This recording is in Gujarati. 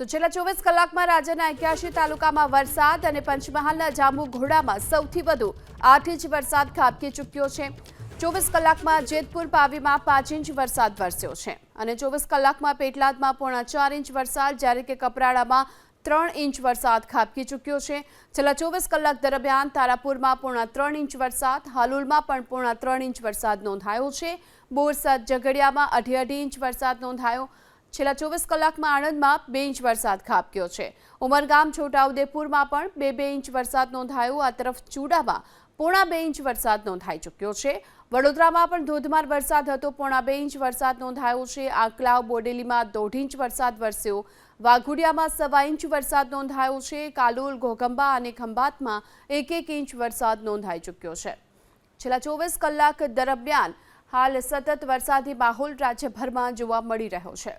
તો છેલ્લા ચોવીસ કલાકમાં રાજ્યના એક્યાસી તાલુકામાં વરસાદ અને પંચમહાલના જાંબુઘોડામાં સૌથી વધુ આઠ ઇંચ વરસાદ ખાબકી ચૂક્યો છે. ચોવીસ કલાકમાં જેતપુર પાવીમાં પાંચ ઇંચ વરસાદ વરસ્યો છે અને ચોવીસ કલાકમાં પેટલાદમાં પોણા ચાર ઇંચ વરસાદ, જ્યારે કે કપરાડામાં ત્રણ ઇંચ વરસાદ ખાબકી ચૂક્યો છે. છેલ્લા ચોવીસ કલાક દરમિયાન તારાપુરમાં પોણા ત્રણ ઇંચ વરસાદ, હાલોલમાં પણ પોણા ત્રણ ઇંચ વરસાદ નોંધાયો છે. બોરસદ, ઝઘડિયામાં અઢી અઢી ઇંચ વરસાદ નોંધાયો. છેલ્લા ચોવીસ કલાકમાં આણંદમાં બે ઇંચ વરસાદ ખાબક્યો છે. ઉમરગામ, છોટાઉદેપુરમાં પણ બે બે ઇંચ વરસાદ નોંધાયો. આ તરફ ચૂડામાં પોણા બે ઇંચ વરસાદ નોંધાઈ ચૂક્યો છે. વડોદરામાં પણ ધોધમાર વરસાદ હતો. પોણા બે ઇંચ વરસાદ નોંધાયો છે. આંકલાવ, બોડેલીમાં દોઢ ઇંચ વરસાદ વરસ્યો. વાઘોડિયામાં સવા ઇંચ વરસાદ નોંધાયો છે. કાલોલ, ઘોઘંબા અને ખંભાતમાં એક એક ઇંચ વરસાદ નોંધાઈ ચૂક્યો છે. છેલ્લા ચોવીસ કલાક દરમિયાન હાલ સતત વરસાદી માહોલ રાજ્યભરમાં જોવા મળી રહ્યો છે.